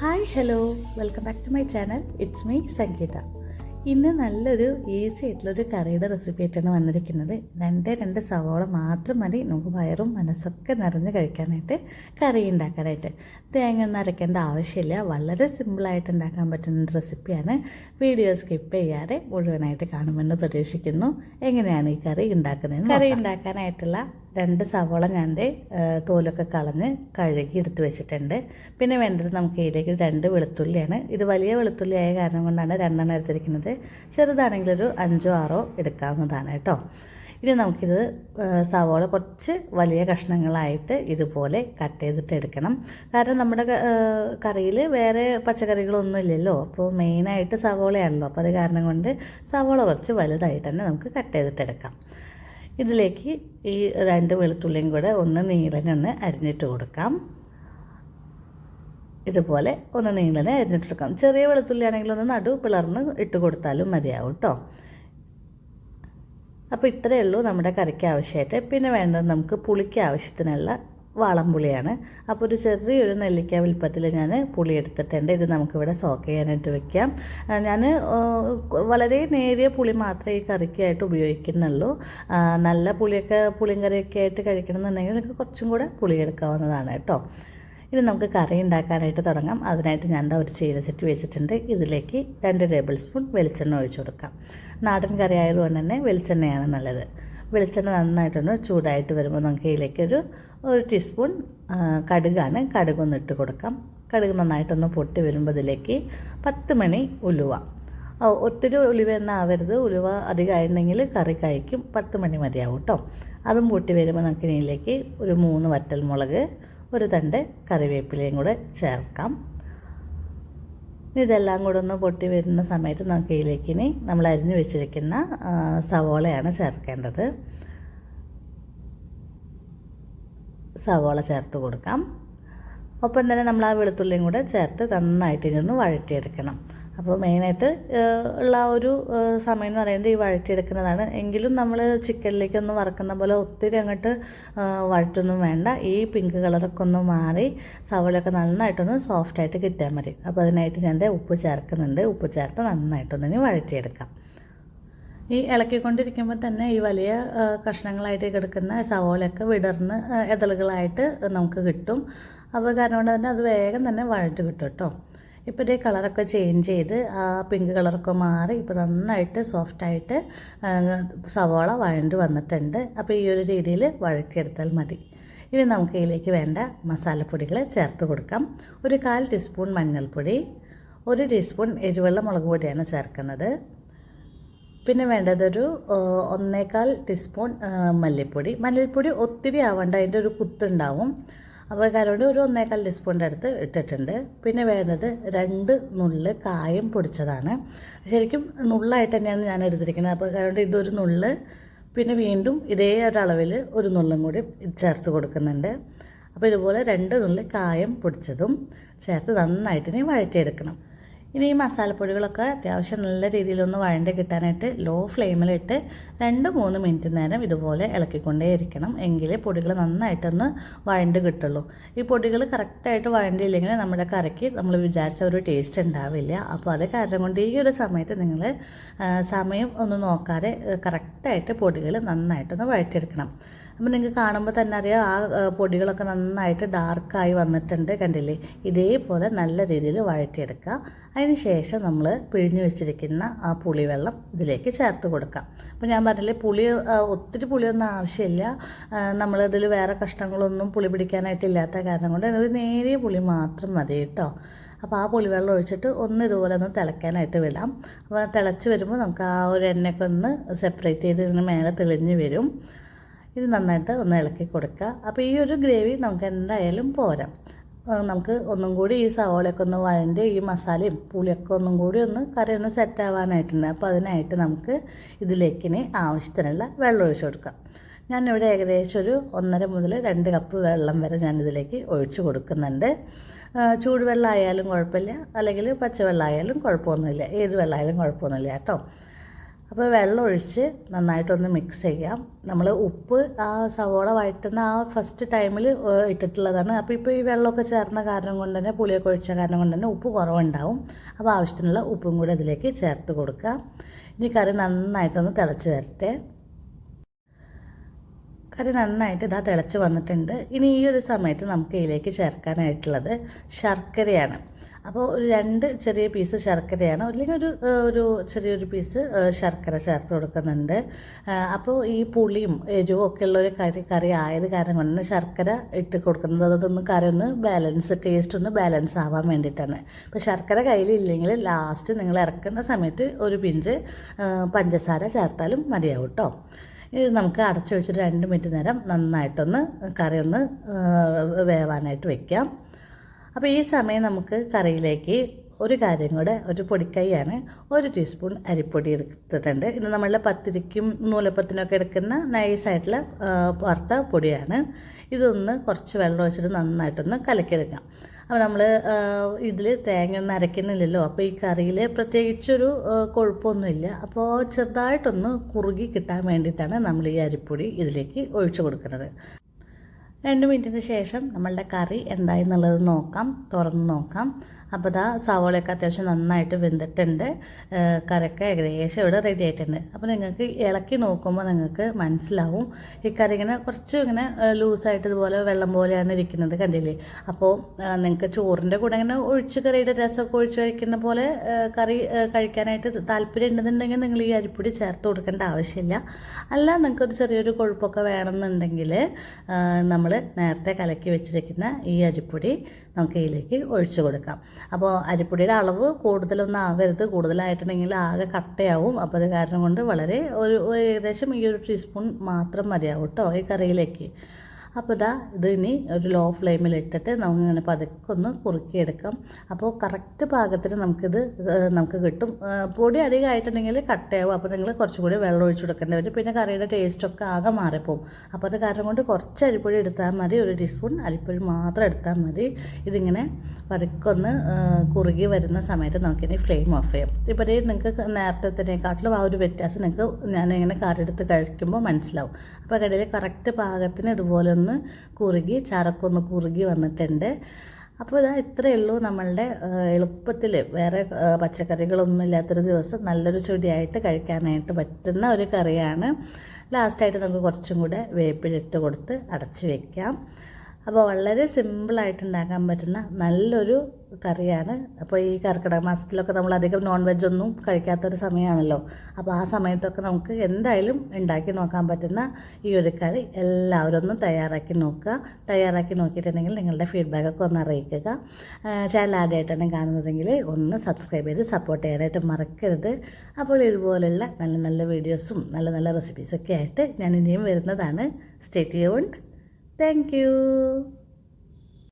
Hi, hello, welcome back to my channel. It's me, Sangeeta. ഇന്ന് നല്ലൊരു easy ആയിട്ടുള്ളൊരു കറിയുടെ റെസിപ്പി ആയിട്ടാണ് വന്നിരിക്കുന്നത്. രണ്ട് രണ്ട് സവോള മാത്രം മതി. നമുക്ക് വയറും മനസ്സൊക്കെ നിറഞ്ഞ് കഴിക്കാനായിട്ട് കറി ഉണ്ടാക്കാനായിട്ട്. തേങ്ങ ഒന്നും അരയ്ക്കേണ്ട ആവശ്യമില്ല. വളരെ സിമ്പിളായിട്ട് ഉണ്ടാക്കാൻ പറ്റുന്ന റെസിപ്പിയാണ് വീഡിയോ സ്കിപ്പ് ചെയ്യാതെ മുഴുവനായിട്ട് കാണുമെന്ന് പ്രതീക്ഷിക്കുന്നു. എങ്ങനെയാണ് ഈ കറി ഉണ്ടാക്കുന്നത് കറി ഉണ്ടാക്കാനായിട്ടുള്ള രണ്ട് സവോള ഞാൻ തോലൊക്കെ കളഞ്ഞ് കഴുകി എടുത്ത് വെച്ചിട്ടുണ്ട്. പിന്നെ വേണ്ടത് നമുക്ക് ഇതിലേക്ക് രണ്ട് വെളുത്തുള്ളിയാണ്. ഇത് വലിയ വെളുത്തുള്ളിയായ കാരണം കൊണ്ടാണ് രണ്ടെണ്ണം എടുത്തിരിക്കുന്നത്. ചെറുതാണെങ്കിൽ ഒരു അഞ്ചോ ആറോ എടുക്കാവുന്നതാണ് കേട്ടോ. ഇനി നമുക്കിത് സവോള കുറച്ച് വലിയ കഷ്ണങ്ങളായിട്ട് ഇതുപോലെ കട്ട് ചെയ്തിട്ട് എടുക്കണം. കാരണം നമ്മുടെ കറിയിൽ വേറെ പച്ചക്കറികളൊന്നും ഇല്ലല്ലോ. അപ്പോൾ മെയിനായിട്ട് സവോളയാണല്ലോ. അപ്പോൾ അത് കാരണം കൊണ്ട് സവോള കുറച്ച് വലുതായിട്ട് തന്നെ നമുക്ക് കട്ട് ചെയ്തിട്ട് എടുക്കാം. ഇതിലേക്ക് ഈ രണ്ട് വെളുത്തുള്ളിയും കൂടെ ഒന്ന് നീളനൊന്ന് അരിഞ്ഞിട്ട് കൊടുക്കാം. ഇതുപോലെ ഒന്ന് നീളനെ അരിഞ്ഞിട്ടെടുക്കാം. ചെറിയ വെളുത്തുള്ളി ആണെങ്കിൽ ഒന്ന് നടു പിളർന്ന് ഇട്ട് കൊടുത്താലും മതിയാവും കേട്ടോ അപ്പോൾ ഇത്രയേ ഉള്ളൂ നമ്മുടെ കറിക്ക് ആവശ്യമായിട്ട്. പിന്നെ വേണ്ടത് നമുക്ക് പുളിക്ക് ആവശ്യത്തിനുള്ള വാളംപുളിയാണ് അപ്പോൾ ഒരു ചെറിയൊരു നെല്ലിക്ക വലിപ്പത്തിൽ ഞാൻ പുളി എടുത്തിട്ടുണ്ട്. ഇത് നമുക്കിവിടെ സോക്ക് ചെയ്യാനായിട്ട് വെക്കാം. ഞാൻ വളരെ നേരിയ പുളി മാത്രമേ ഈ കറിക്കായിട്ട് ഉപയോഗിക്കുന്നുള്ളൂ. നല്ല പുളിയൊക്കെ പുളിയും കറിയൊക്കെ ആയിട്ട് കഴിക്കണമെന്നുണ്ടെങ്കിൽ നിങ്ങൾക്ക് കുറച്ചും കൂടെ പുളി എടുക്കാവുന്നതാണ് കേട്ടോ ഇനി നമുക്ക് കറി ഉണ്ടാക്കാനായിട്ട് തുടങ്ങാം. അതിനായിട്ട് ഞാൻ എന്താ ഒരു ചീരച്ചട്ടി വെച്ചിട്ടുണ്ട്. ഇതിലേക്ക് രണ്ട് ടേബിൾ സ്പൂൺ വെളിച്ചെണ്ണ ഒഴിച്ചു കൊടുക്കാം. നാടൻ കറി ആയതുകൊണ്ട് തന്നെ വെളിച്ചെണ്ണയാണ് നല്ലത്. വെളിച്ചെണ്ണ നന്നായിട്ടൊന്ന് ചൂടായിട്ട് വരുമ്പോൾ നമുക്ക് ഇതിലേക്ക് ഒരു ടീസ്പൂൺ കടുകാണ് കടുകൊന്ന് ഇട്ട് കൊടുക്കാം. കടുക് നന്നായിട്ടൊന്ന് പൊട്ടി വരുമ്പോൾ ഇതിലേക്ക് പത്ത് മണി ഉലുവ. ഒത്തിരി ഉലുവ ആവരുത്. ഉലുവ അധികമായിട്ടുണ്ടെങ്കിൽ കറി കഴിക്കും. പത്ത് മണി മതിയാവും കേട്ടോ. അതും പൊട്ടി വരുമ്പോൾ നമുക്ക് ഇതിലേക്ക് ഒരു മൂന്ന് വറ്റൽ മുളക് ഒരു തണ്ട് കറിവേപ്പിലയും കൂടെ ചേർക്കാം. ഇതെല്ലാം കൂടെ ഒന്ന് പൊട്ടി വരുന്ന സമയത്ത് നമുക്ക് ഇതിലേക്ക് ഇനി നമ്മൾ അരിഞ്ഞു വെച്ചിരിക്കുന്ന സവോളയാണ് ചേർക്കേണ്ടത്. സവോള ചേർത്ത് കൊടുക്കാം. ഒപ്പം തന്നെ നമ്മൾ ആ വെളുത്തുള്ളിയും കൂടെ ചേർത്ത് നന്നായിട്ട് ഇതൊന്ന് വഴറ്റിയെടുക്കണം. അപ്പോൾ മെയിനായിട്ട് ഉള്ള ഒരു സമയം എന്ന് പറയുന്നത് ഈ വഴറ്റിയെടുക്കുന്നതാണ്. എങ്കിലും നമ്മൾ ചിക്കനിലേക്കൊന്ന് വറക്കുന്ന പോലെ ഒത്തിരി അങ്ങോട്ട് വഴറ്റൊന്നും വേണ്ട. ഈ പിങ്ക് കളറൊക്കെ ഒന്ന് മാറി സവോളയൊക്കെ നന്നായിട്ടൊന്ന് സോഫ്റ്റായിട്ട് കിട്ടിയാൽ മതി. അപ്പോൾ അതിനായിട്ട് ഞാൻ ഉപ്പ് ചേർക്കുന്നുണ്ട്. ഉപ്പ് ചേർത്ത് നന്നായിട്ടൊന്ന് ഇനി വഴറ്റിയെടുക്കാം. ഈ ഇളക്കിക്കൊണ്ടിരിക്കുമ്പോൾ തന്നെ ഈ വലിയ കഷ്ണങ്ങളായിട്ട് കിടക്കുന്ന സവോളയൊക്കെ വിടർന്ന് ഇതളുകളായിട്ട് നമുക്ക് കിട്ടും. അപ്പോൾ കാരണം കൊണ്ട് തന്നെ അത് വേഗം തന്നെ വഴറ്റ് കിട്ടും കേട്ടോ. ഇപ്പോൾ ഇതേ കളറൊക്കെ ചേഞ്ച് ചെയ്ത് ആ പിങ്ക് കളറൊക്കെ മാറി ഇപ്പോൾ നന്നായിട്ട് സോഫ്റ്റായിട്ട് സവോള വഴണ്ട് വന്നിട്ടുണ്ട്. അപ്പോൾ ഈ ഒരു രീതിയിൽ വഴക്കിയെടുത്താൽ മതി. ഇനി നമുക്ക് ഇതിലേക്ക് വേണ്ട മസാലപ്പൊടികൾ ചേർത്ത് കൊടുക്കാം. ഒരു കാൽ ടീസ്പൂൺ മഞ്ഞൾപ്പൊടി ഒരു ടീസ്പൂൺ എരിവെള്ള മുളക് പൊടിയാണ് ചേർക്കുന്നത്. പിന്നെ വേണ്ടതൊരു ഒന്നേകാൽ ടീസ്പൂൺ മല്ലിപ്പൊടി. മല്ലിപ്പൊടി ഒത്തിരി ആവേണ്ട അതിന്റെ ഒരു കുത്തുണ്ടാവും. അപ്പോൾ കാരണം ഒരു ഒന്നേക്കാൽ ടീസ്പൂണിന്റെ അടുത്ത് ഇട്ടിട്ടുണ്ട്. പിന്നെ വേണ്ടത് രണ്ട് നുള്ള് കായം പൊടിച്ചതാണ്. ശരിക്കും നുള്ളായിട്ട് തന്നെയാണ് ഞാൻ എടുത്തിരിക്കുന്നത്. അപ്പോൾ കാരണം ഇതൊരു നുള്ള് പിന്നെ വീണ്ടും ഇതേ ഒരളവിൽ ഒരു നുള്ളും കൂടി ചേർത്ത് കൊടുക്കുന്നുണ്ട്. അപ്പോൾ ഇതുപോലെ രണ്ട് നുള്ളി കായം പൊടിച്ചതും ചേർത്ത് നന്നായിട്ട് ഇനി വഴറ്റിയെടുക്കണം. ഇനി ഈ മസാലപ്പൊടികളൊക്കെ അത്യാവശ്യം നല്ല രീതിയിലൊന്ന് വഴണ്ട് കിട്ടാനായിട്ട് ലോ ഫ്ലെയിമിലിട്ട് രണ്ട് മൂന്ന് മിനിറ്റ് നേരം ഇതുപോലെ ഇളക്കിക്കൊണ്ടേ ഇരിക്കണം. എങ്കിലേ പൊടികൾ നന്നായിട്ടൊന്ന് വഴണ്ട് കിട്ടുള്ളൂ. ഈ പൊടികൾ കറക്റ്റായിട്ട് വഴണ്ടിയില്ലെങ്കിൽ നമ്മുടെ കറിക്ക് നമ്മൾ വിചാരിച്ച ഒരു ടേസ്റ്റ് ഉണ്ടാവില്ല അപ്പോൾ അത് കാരണം കൊണ്ട് ഈ ഒരു സമയത്ത് നിങ്ങൾ സമയം ഒന്ന് നോക്കാതെ കറക്റ്റായിട്ട് പൊടികൾ നന്നായിട്ടൊന്ന് വഴറ്റിയെടുക്കണം. അപ്പോൾ നിങ്ങൾക്ക് കാണുമ്പോൾ തന്നെ അറിയാം ആ പൊടികളൊക്കെ നന്നായിട്ട് ഡാർക്കായി വന്നിട്ടുണ്ട് കണ്ടില്ലേ? ഇതേപോലെ നല്ല രീതിയിൽ വഴറ്റിയെടുക്കുക അതിന് ശേഷം നമ്മൾ പിഴിഞ്ഞു വെച്ചിരിക്കുന്ന ആ പുളിവെള്ളം ഇതിലേക്ക് ചേർത്ത് കൊടുക്കാം. അപ്പോൾ ഞാൻ പറഞ്ഞില്ലേ പുളി ഒത്തിരി പുളിയൊന്നും ആവശ്യമില്ല. നമ്മളിതിൽ വേറെ കഷ്ണങ്ങളൊന്നും പുളി പിടിക്കാനായിട്ടില്ലാത്ത കാരണം കൊണ്ട് ഒരു നേരിയ പുളി മാത്രം മതി കേട്ടോ. അപ്പോൾ ആ പുളിവെള്ളം ഒഴിച്ചിട്ട് ഒന്ന് ഇതുപോലെ ഒന്ന് തിളയ്ക്കാനായിട്ട് വിടാം. അപ്പോൾ തിളച്ച് വരുമ്പോൾ നമുക്ക് ആ ഒരു എണ്ണയൊക്കെ ഒന്ന് സെപ്പറേറ്റ് ചെയ്ത് ഇതിന് മേലെ തെളിഞ്ഞ് വരും. ഇത് നന്നായിട്ട് ഒന്ന് ഇളക്കി കൊടുക്കുക. അപ്പോൾ ഈ ഒരു ഗ്രേവി നമുക്ക് എന്തായാലും പോരാ. നമുക്ക് ഒന്നും കൂടി ഈ സവോളയൊക്കെ ഒന്ന് വഴണ്ട് ഈ മസാലയും പുളിയൊക്കെ ഒന്നും കൂടി ഒന്ന് കറി ഒന്ന് സെറ്റ് ആവാനായിട്ടുണ്ട് അപ്പോൾ അതിനായിട്ട് നമുക്ക് ഇതിലേക്കിന് ആവശ്യത്തിനുള്ള വെള്ളം ഒഴിച്ചു കൊടുക്കാം. ഞാനിവിടെ ഏകദേശം ഒരു ഒന്നര മുതൽ രണ്ട് കപ്പ് വെള്ളം വരെ ഞാനിതിലേക്ക് ഒഴിച്ചു കൊടുക്കുന്നുണ്ട്. ചൂടുവെള്ളം ആയാലും കുഴപ്പമില്ല. അല്ലെങ്കിൽ പച്ചവെള്ളം ആയാലും കുഴപ്പമൊന്നുമില്ല. ഏത് വെള്ളമായാലും കുഴപ്പമൊന്നുമില്ല കേട്ടോ. അപ്പോൾ വെള്ളം ഒഴിച്ച് നന്നായിട്ടൊന്ന് മിക്സ് ചെയ്യാം. നമ്മൾ ഉപ്പ് ആ സവോള വഴറ്റുന്ന ആ ഫസ്റ്റ് ടൈമിൽ ഇട്ടിട്ടുള്ളതാണ്. അപ്പോൾ ഇപ്പോൾ ഈ വെള്ളമൊക്കെ ചേർന്ന കാരണം കൊണ്ട് തന്നെ പുളിയൊക്കെ ഒഴിച്ച കാരണം കൊണ്ട് തന്നെ ഉപ്പ് കുറവുണ്ടാവും. അപ്പോൾ ആവശ്യത്തിനുള്ള ഉപ്പും കൂടെ ഇതിലേക്ക് ചേർത്ത് കൊടുക്കുക ഇനി കറി നന്നായിട്ടൊന്ന് തിളച്ച് വരട്ടെ. കറി നന്നായിട്ട് ഇതാ തിളച്ച് വന്നിട്ടുണ്ട്. ഇനി ഈ ഒരു സമയത്ത് നമുക്ക് ഇതിലേക്ക് ചേർക്കാനായിട്ടുള്ളത് ശർക്കരയാണ്. അപ്പോൾ ഒരു രണ്ട് ചെറിയ പീസ് ശർക്കരയാണ്. അല്ലെങ്കിൽ ഒരു ഒരു ചെറിയൊരു പീസ് ശർക്കര ചേർത്ത് കൊടുക്കുന്നുണ്ട്. അപ്പോൾ ഈ പുളിയും എരിവും ഒക്കെ ഉള്ള ഒരു കറി കറി ആയത് കാരണം കൊണ്ട് ശർക്കര ഇട്ട് കൊടുക്കുന്നത്. അതൊന്ന് കറി ഒന്ന് ബാലൻസ് ടേസ്റ്റ് ഒന്ന് ബാലൻസ് ആവാൻ വേണ്ടിയിട്ടാണ്. അപ്പോൾ ശർക്കര കയ്യിലില്ലെങ്കിൽ ലാസ്റ്റ് നിങ്ങൾ ഇറക്കുന്ന സമയത്ത് ഒരു പിഞ്ച് പഞ്ചസാര ചേർത്താലും മതിയാവും കേട്ടോ ഇത് നമുക്ക് അടച്ചു വെച്ചിട്ട് രണ്ട് മിനിറ്റ് നേരം നന്നായിട്ടൊന്ന് കറി ഒന്ന് വേവാനായിട്ട് വെക്കാം. അപ്പോൾ ഈ സമയം നമുക്ക് കറിയിലേക്ക് ഒരു കാര്യം കൂടെ ഒരു പൊടിക്കൈയാണ് ഒരു ടീസ്പൂൺ അരിപ്പൊടി എടുത്തിട്ടുണ്ട്. ഇത് നമ്മളുടെ പത്തിരിക്കും നൂലപ്പത്തിനൊക്കെ എടുക്കുന്ന നൈസായിട്ടുള്ള വറുത്ത പൊടിയാണ്. ഇതൊന്ന് കുറച്ച് വെള്ളം ഒഴിച്ചിട്ട് നന്നായിട്ടൊന്ന് കലക്കിയെടുക്കാം. അപ്പോൾ നമ്മൾ ഇതിൽ തേങ്ങ ഒന്നും അരയ്ക്കുന്നില്ലല്ലോ. അപ്പോൾ ഈ കറിയിൽ പ്രത്യേകിച്ചൊരു കൊഴുപ്പൊന്നുമില്ല. അപ്പോൾ ചെറുതായിട്ടൊന്ന് കുറുകി കിട്ടാൻ വേണ്ടിയിട്ടാണ് നമ്മൾ ഈ അരിപ്പൊടി ഇതിലേക്ക് ഒഴിച്ചു കൊടുക്കുന്നത്. രണ്ട് മിനിറ്റിന് ശേഷം നമ്മളുടെ കറി എന്തായി എന്നുള്ളത് നോക്കാം തുറന്ന് നോക്കാം. അപ്പോൾ ഇതാ സവോളയൊക്കെ അത്യാവശ്യം നന്നായിട്ട് വെന്തിട്ടുണ്ട്. കറിയൊക്കെ ഏകദേശം ഇവിടെ റെഡി ആയിട്ടുണ്ട്. അപ്പോൾ നിങ്ങൾക്ക് ഇളക്കി നോക്കുമ്പോൾ നിങ്ങൾക്ക് മനസ്സിലാവും. ഈ കറി ഇങ്ങനെ കുറച്ച് ഇങ്ങനെ ലൂസായിട്ട് ഇതുപോലെ വെള്ളം പോലെയാണ് ഇരിക്കുന്നത് കണ്ടില്ലേ? അപ്പോൾ നിങ്ങൾക്ക് ചോറിന്റെ കൂടെ ഇങ്ങനെ ഒഴിച്ച് കറിയുടെ രസമൊക്കെ ഒഴിച്ച് കഴിക്കുന്ന പോലെ കറി കഴിക്കാനായിട്ട് താല്പര്യം ഉണ്ടെന്നുണ്ടെങ്കിൽ നിങ്ങൾ ഈ അരിപ്പൊടി ചേർത്ത് കൊടുക്കേണ്ട ആവശ്യമില്ല. അല്ല നിങ്ങൾക്കൊരു ചെറിയൊരു കൊഴുപ്പൊക്കെ വേണമെന്നുണ്ടെങ്കിൽ നമ്മൾ നേരത്തെ കലക്കി വെച്ചിരിക്കുന്ന ഈ അരിപ്പൊടി നമുക്ക് ഇതിലേക്ക് ഒഴിച്ചു കൊടുക്കാം. അപ്പോൾ അരിപ്പൊടിയുടെ അളവ് കൂടുതലൊന്നും ആവരുത് കൂടുതലായിട്ടുണ്ടെങ്കിൽ ആകെ കട്ടയാവും. അപ്പോൾ അത് കാരണം കൊണ്ട് വളരെ ഒരു ഏകദേശം ഈ ഒരു ടീസ്പൂൺ മാത്രം മതിയാവും കേട്ടോ ഈ കറിയിലേക്ക്. അപ്പോൾ ഇതാ ഇത് ഇനി ഒരു ലോ ഫ്ലെയിമിൽ ഇട്ടിട്ട് നമുക്കിങ്ങനെ പതുക്കെ ഒന്ന് കുറുക്കിയെടുക്കാം. അപ്പോൾ കറക്റ്റ് പാകത്തിന് നമുക്കിത് നമുക്ക് കിട്ടും. പൊടി അധികമായിട്ടുണ്ടെങ്കിൽ കട്ടയാവും. അപ്പോൾ നിങ്ങൾ കുറച്ചും കൂടി വെള്ളം ഒഴിച്ചു കൊടുക്കേണ്ടി വരും. പിന്നെ കറിയുടെ ടേസ്റ്റൊക്കെ ആകെ മാറിപ്പോവും. അപ്പോൾ അത് കാരണം കൊണ്ട് കുറച്ച് അരിപ്പൊടി എടുത്താൽ മതി. ഒരു ടീസ്പൂൺ അരിപ്പൊടി മാത്രം എടുത്താൽ മതി. ഇതിങ്ങനെ പതുക്കൊന്ന് കുറുകി വരുന്ന സമയത്ത് നമുക്കിനി ഫ്ലെയിം ഓഫ് ചെയ്യാം. ഇപ്പോൾ നിങ്ങൾക്ക് നേരത്തേക്കാട്ടിലും ആ ഒരു വ്യത്യാസം നിങ്ങൾക്ക് ഞാനിങ്ങനെ കറി എടുത്ത് കഴിക്കുമ്പോൾ മനസ്സിലാവും. അപ്പോൾ കടയിൽ കറക്റ്റ് പാകത്തിന് ഇതുപോലെ ഒന്ന് കുറുകി ചരക്കൊന്ന് കുറുകി വന്നിട്ടുണ്ട്. അപ്പോൾ ഇതാ ഇത്രയേ ഉള്ളൂ നമ്മളുടെ എളുപ്പത്തിൽ വേറെ പച്ചക്കറികളൊന്നും ഇല്ലാത്തൊരു ദിവസം നല്ലൊരു ചൊടിയായിട്ട് കഴിക്കാനായിട്ട് പറ്റുന്ന ഒരു കറിയാണ്. ലാസ്റ്റായിട്ട് നമുക്ക് കുറച്ചും കൂടെ വേപ്പിലിട്ട് കൊടുത്ത് അടച്ച് വെക്കാം. അപ്പോൾ വളരെ സിമ്പിളായിട്ട് ഉണ്ടാക്കാൻ പറ്റുന്ന നല്ലൊരു കറിയാണ്. അപ്പോൾ ഈ കർക്കിടക മാസത്തിലൊക്കെ നമ്മൾ അധികം നോൺ വെജ് ഒന്നും കഴിക്കാത്തൊരു സമയമാണല്ലോ. അപ്പോൾ ആ സമയത്തൊക്കെ നമുക്ക് എന്തായാലും ഉണ്ടാക്കി നോക്കാൻ പറ്റുന്ന ഈ ഒരു കറി എല്ലാവരും ഒന്ന് തയ്യാറാക്കി നോക്കുക. തയ്യാറാക്കി നോക്കിയിട്ടുണ്ടെങ്കിൽ നിങ്ങളുടെ ഫീഡ്ബാക്കൊക്കെ ഒന്ന് അറിയിക്കുക. ചാനൽ ആദ്യമായിട്ടാണ് കാണുന്നതെങ്കിൽ ഒന്ന് സബ്സ്ക്രൈബ് ചെയ്ത് സപ്പോർട്ട് ചെയ്യാനായിട്ട് മറക്കരുത്. അപ്പോൾ ഇതുപോലുള്ള നല്ല നല്ല വീഡിയോസും നല്ല നല്ല റെസിപ്പീസൊക്കെ ആയിട്ട് ഞാൻ ഇനിയും വരുന്നതാണ്. Stay tuned Thank you.